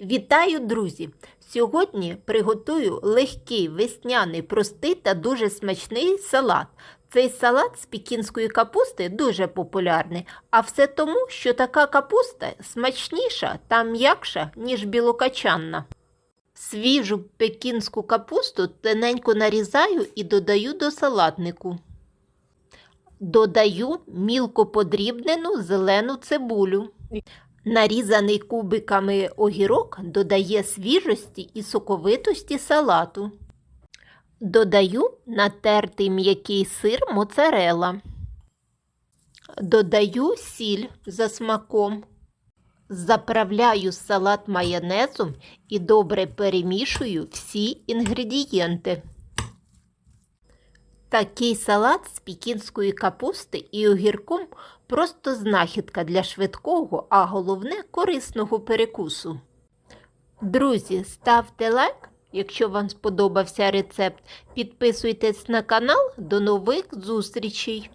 Вітаю, друзі! Сьогодні приготую легкий весняний, простий та дуже смачний салат. Цей салат з пекінської капусти дуже популярний, а все тому, що така капуста смачніша та м'якша, ніж білокачанна. Свіжу пекінську капусту тоненько нарізаю і додаю до салатнику. Додаю мілко подрібнену зелену цибулю. Нарізаний кубиками огірок додає свіжості і соковитості салату. Додаю натертий м'який сир моцарела. Додаю сіль за смаком. Заправляю салат майонезом і добре перемішую всі інгредієнти. Такий салат з пікінської капусти і огірком просто знахідка для швидкого, а головне корисного перекусу. Друзі, ставте лайк, якщо вам сподобався рецепт. Підписуйтесь на канал. До нових зустрічей!